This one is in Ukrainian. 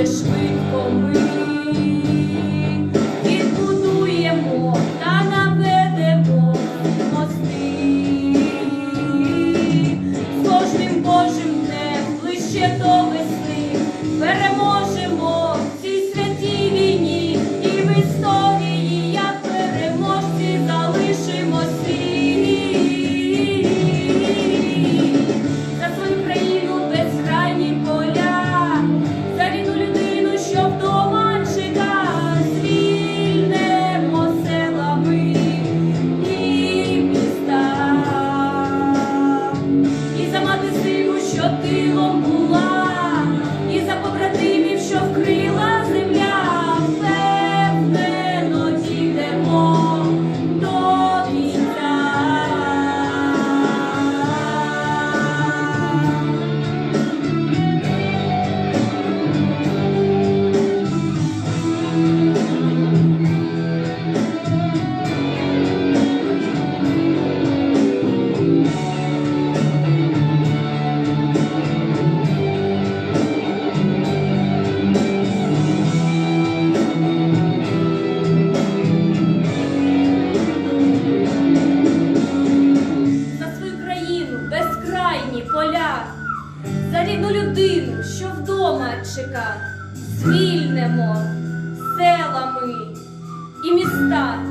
дуже швидко ми відбудуємо та наведемо мости, кожним божим днем ближче до. зелені поля, за рідну людину, що вдома чека, звільнемо села ми і міста.